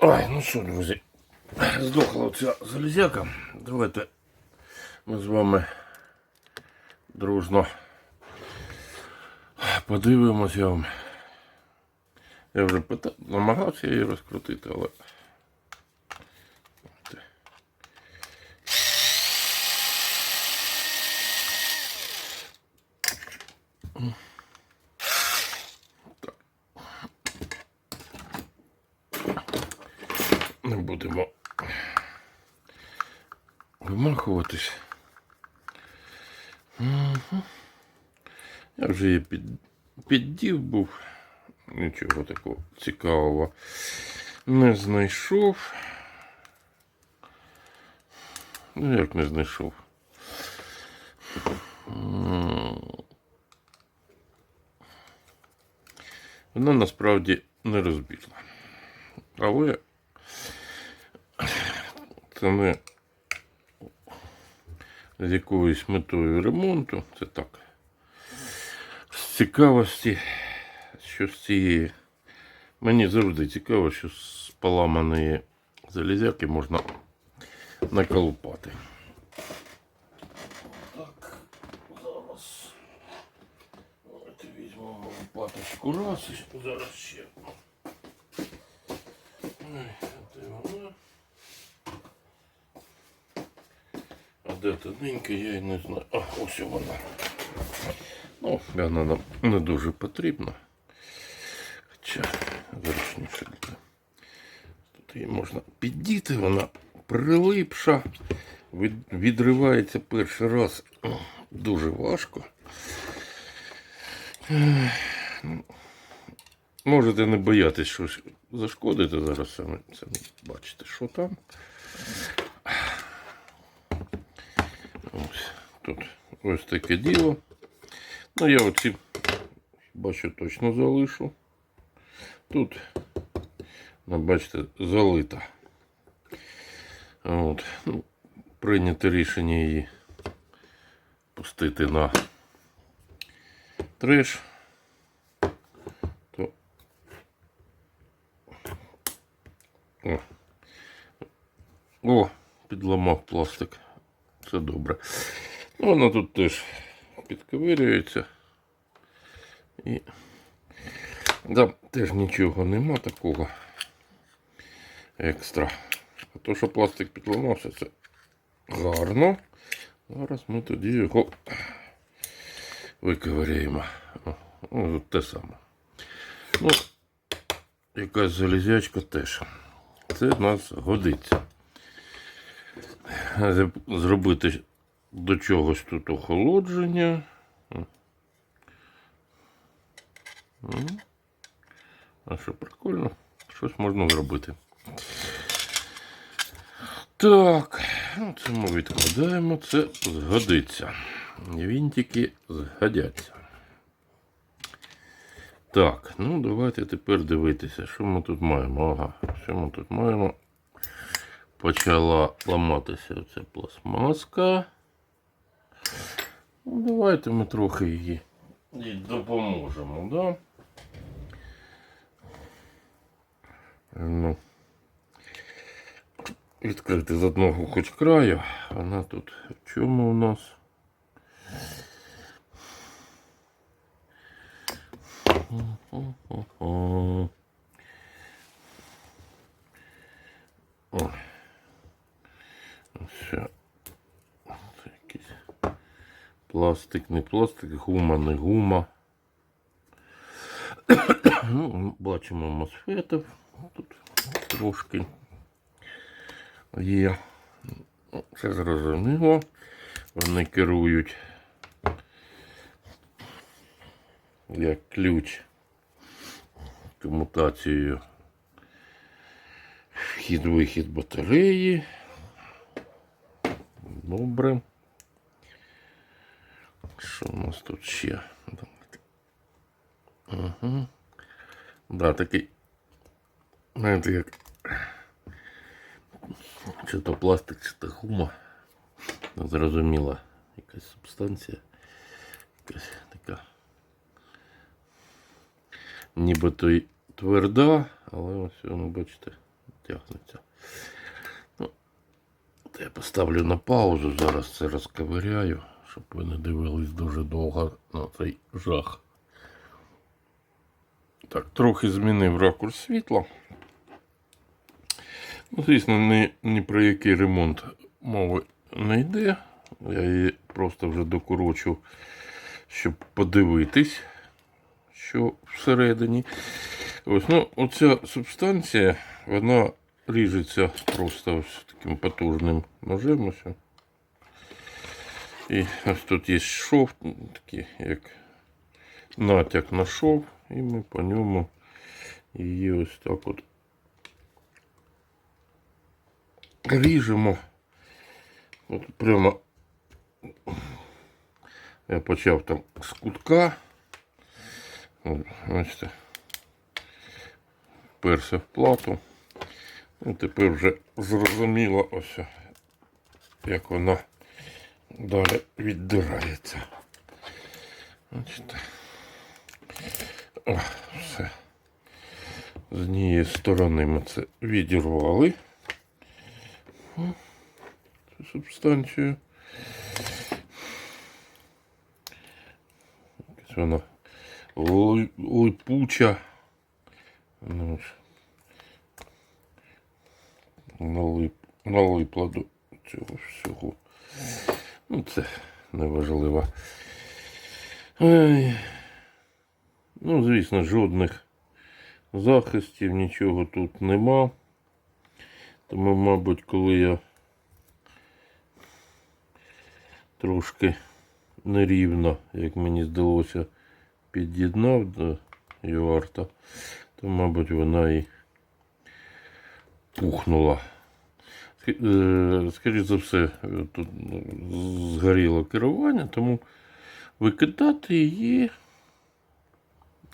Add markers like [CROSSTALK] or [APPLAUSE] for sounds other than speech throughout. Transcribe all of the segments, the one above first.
Ой, ну що, друзі, здохла оця залізяка. Давайте ми з вами дружно подивимося. Я, вже намагався її розкрутити, але. Не будемо вимахуватись. Мгм. Я вже її під, піддів був. Нічого такого цікавого не знайшов. Ну, як не знайшов. Вона насправді не розбірна. Але це не з якоюсь метою ремонту. Це так. З цікавості, що з цієї. Мені завжди цікаво, що з поламаної залізяки можна наколупати. Так, зараз. Візьмемо лопаточку раз і зараз ще. Ой, де вона? Де тоненька, я і не знаю. А, ось вона. Ну, вона нам не дуже потрібна. Хоча зручніше для. Тут її можна піддіти, вона прилипша, від- відривається перший раз дуже важко. Ну, Можете не боятись щось зашкодити зараз самі, самі бачите, що там. Ось тут ось таке діло. Ну, я оці бачу точно залишу. Тут, ну, бачите, залита. От. Ну, прийнято рішення її пустити на треш. То... О. О, підламав пластик. Це добре. Вона тут теж підковирюється. І да, теж нічого нема такого екстра. А то, що пластик підламався, це гарно. Зараз ми тоді його виковиряємо. Ну, те саме. Ну, якась залізячка теж. Це в нас годиться. Зробити до чогось тут охолодження. А що прикольно, щось можна зробити. Так, ну це ми відкладаємо, це згодиться. Вінтики згодяться. Так, ну давайте тепер дивитися, що ми тут маємо. Ага, що ми тут маємо? Почала ламатися ця пластмаска. Ну, давайте ми трохи її допоможемо, да? Ну, відкрити з одного хоч краю. Вона тут в чому у нас? О. О. Ще. Це якийсь пластик, не пластик, гума, не гума. [COUGHS] ну, бачимо мосфетів. Тут трошки є. Ну, Це зрозуміло. Вони керують як ключ комутацією вхід-вихід батареї. Добре. Що у нас тут ще? Ага. Да, такий. Знаєте, як. Чи то пластик, чи то гума. Зрозуміла якась субстанція. Якась така. Нібито й тверда, але ось воно, бачите, тягнеться. Ну, я поставлю на паузу, зараз це розковиряю, щоб ви не дивились дуже довго на цей жах. Так, трохи змінив ракурс світла. Ну, звісно, ні, ні про який ремонт мови не йде. Я її просто вже докорочу, щоб подивитись, що всередині. Ось, ну, оця субстанція, вона ріжеться просто ось таким потужним ножем. Ось. І ось тут є шов, такий, як натяк на шов, і ми по ньому її ось так от ріжемо. От прямо я почав там з кутка. Бачите, перся в плату. І тепер вже зрозуміло ось, як вона далі віддирається. Бачите. Все. З однієї сторони ми це відірвали. Цю субстанцію. Якась вона липуча. Ну, налип, налипла до цього всього. Ну, це неважливо. Ай. Ну, звісно, жодних захистів, нічого тут нема. Тому, мабуть, коли я трошки нерівно, як мені здалося, під'єднав до юарта, то, мабуть, вона і пухнула. Е, Скоріше за все, е, тут ну, згоріло керування, тому викидати її.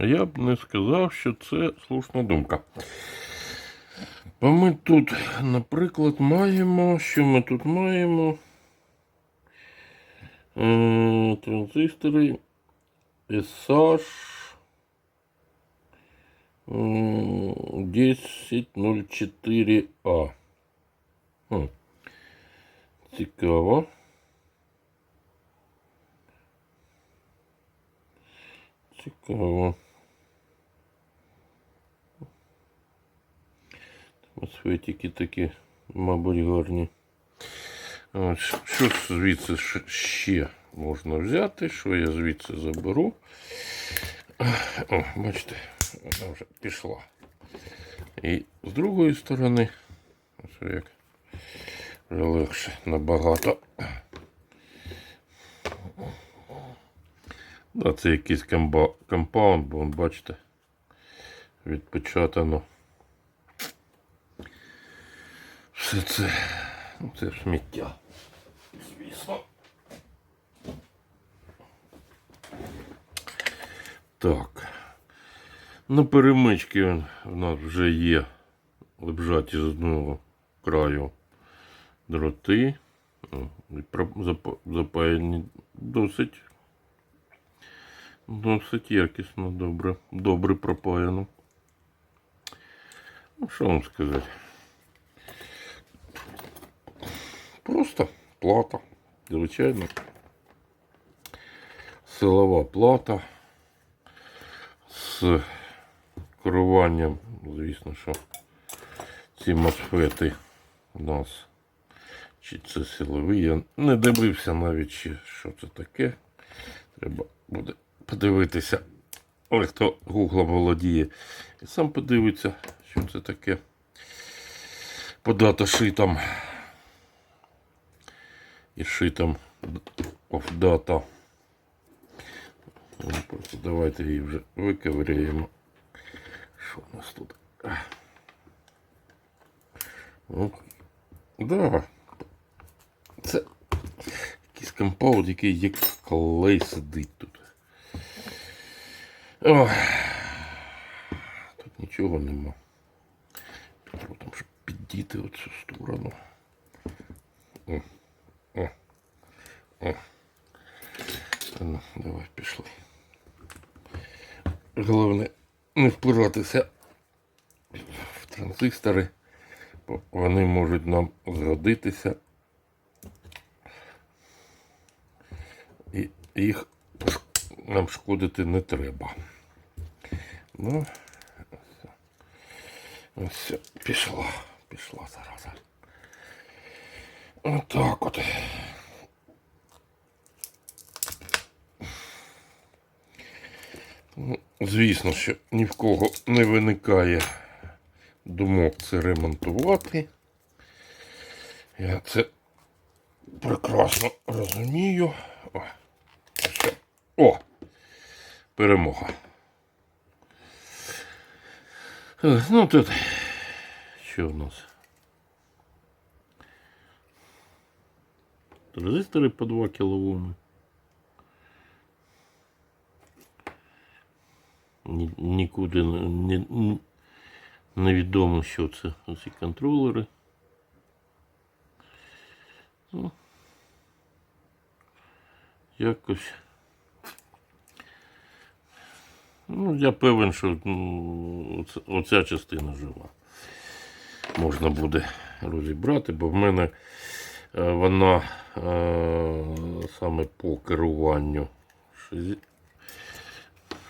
Я б не сказав, що це слушна думка. Бо ми тут, наприклад, маємо. Що ми тут маємо? Е, транзистори SH м, 1004А. Хм. Цікаво. Цікаво. Атмосфетики такі, мабуть, гарні. От, що звідси ще можна взяти? Що я звідси заберу? О, бачите, вона вже пішла. І з другої сторони, ось як легше набагато. Да, це якийсь комба... компаунд, бо бачите, відпечатано. Все це, ну, це сміття. Звісно. Так. На перемички в нас вже є лежаті з одного краю дроти. Запаяні досить. Досить якісно, добре. Добре пропаяно. Ну, що вам сказати? Просто плата. Звичайно. Силова плата з керуванням, звісно, що ці мосфети у нас. Чи це силові? Я не дивився навіть, що це таке. Треба буде подивитися. Ой, хто гуглом володіє. І сам подивиться, що це таке. По даташитам. І шитам data. Ну, Просто давайте її вже виковиряємо. Що у нас тут? Ну, да. Компаунд, який як клей сидить тут. Ой. Тут нічого нема. Там, щоб піддіти оцю сторону. О, о, о. Ну, давай пішли. Головне не впиратися в транзистори. бо вони можуть нам згодитися. І їх нам шкодити не треба. Ну, все. Пішла, пішла зараза. Отак от. Ну, Звісно, що ні в кого не виникає думок це ремонтувати. Я це прекрасно розумію. О, Перемога. Е, Ну тут що в нас? Транзистори по 2 кОм. Нікуди не, не, невідомо, що це ці контролери. Ну, якось. Ну, я певен, що ну, оця частина жива. Можна буде розібрати, бо в мене е, вона е, саме по керуванню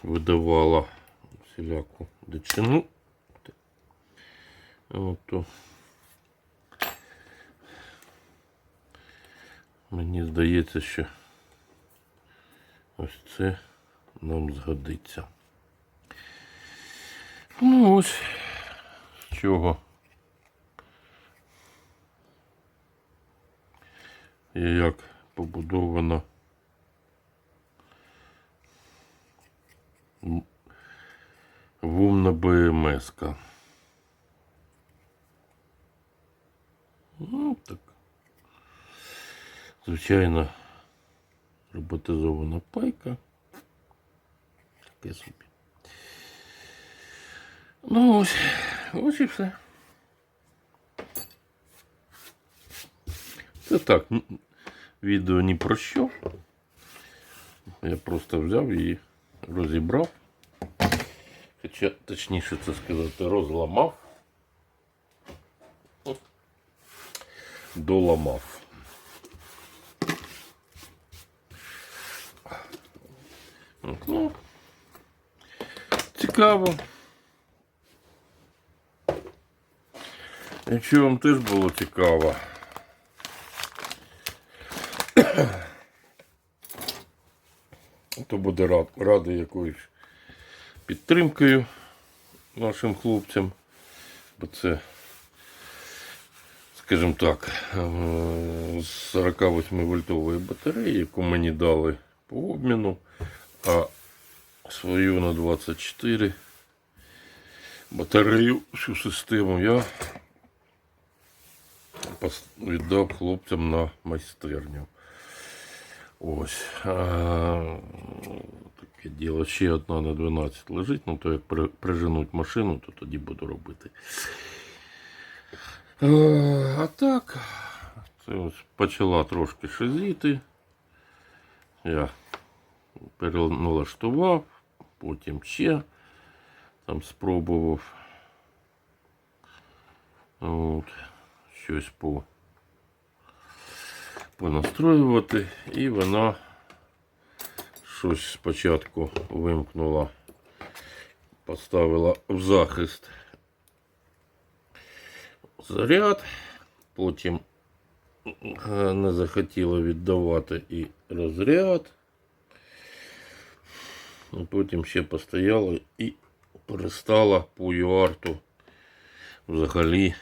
видавала всіляку дичину. От, то мені здається, що ось це нам згодиться. Ну ось чого. І як побудована м- вумна БМС-ка. Ну, так. Звичайно, роботизована пайка. Таке собі. Ну ось, ось і все. Це так, відео ні про що. Я просто взяв і розібрав. Хоча, точніше це сказати, розламав. Доламав. Ну, цікаво. Якщо вам теж було цікаво, то буде рад, радий якоюсь підтримкою нашим хлопцям. Бо це, скажімо так, е, з 48 вольтової батареї, яку мені дали по обміну, а свою на 24 батарею всю систему я віддав хлопцям на майстерню. Ось. А, таке діло. Ще одна на 12 лежить, ну то як при- приженуть машину, то тоді буду робити. А, а так, це ось почала трошки шизіти. Я переналаштував, потім ще там спробував. От, щось по понастроювати, і вона щось спочатку вимкнула, поставила в захист заряд, потім е, не захотіла віддавати і розряд. Потім ще постояла і перестала по юарту взагалі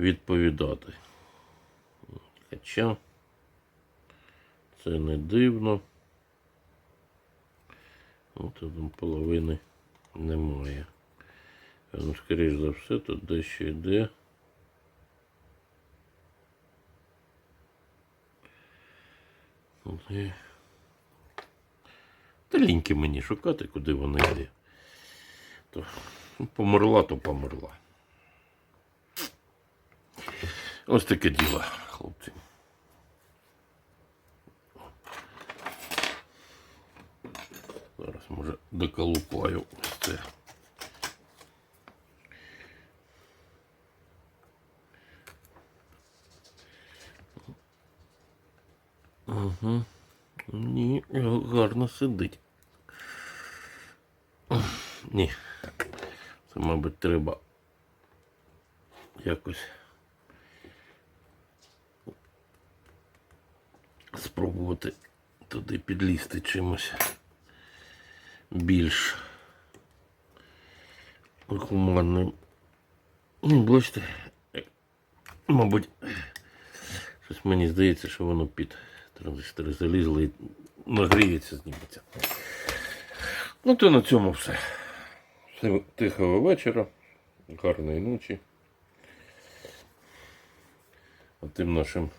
відповідати. Хоча це не дивно. От там половини немає. Ну, скоріш за все, тут дещо йде. І- Та ліньки мені шукати, куди вона йде. То померла, то померла. Ось таке діло, хлопці. Зараз може доколупаю ось це. Угу. Ні, гарно сидить. Ні. Це, мабуть, треба якось. Спробувати туди підлізти чимось більш гуманним. Ну, бачите, мабуть, щось мені здається, що воно під транзистори залізло і нагріється, зніметься. Ну, то на цьому все. Всім Тихого вечора, гарної ночі. А тим нашим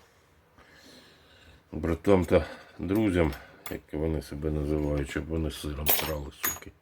братам та друзям, як вони себе називають, щоб вони сиром срали, суки.